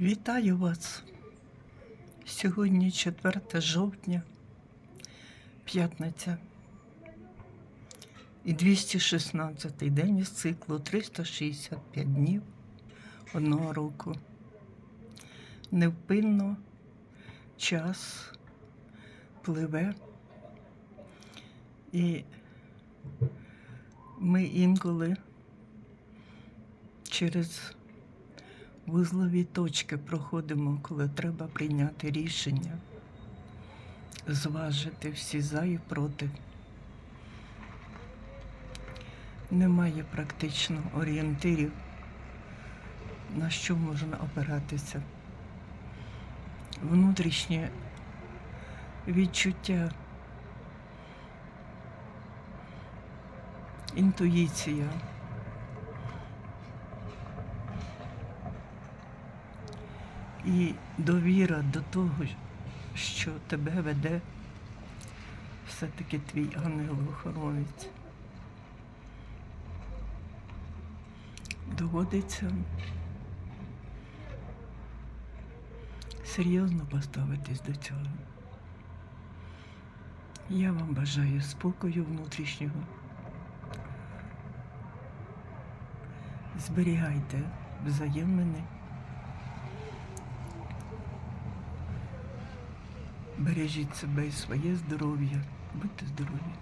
Вітаю вас. Сьогодні 4 жовтня, п'ятниця. І 216-й день із циклу 365 днів одного року. Невпинно час пливе. І ми інколи через вузлові точки проходимо, коли треба прийняти рішення, зважити всі за і проти. Немає практично орієнтирів, на що можна опиратися. Внутрішнє відчуття, інтуїція. І довіра до того, що тебе веде все-таки твій ангел-охоронець. Доводиться серйозно поставитись до цього. Я вам бажаю спокою внутрішнього. Зберігайте взаємини. Бережіть себе і своє здоров'я. Будьте здорові.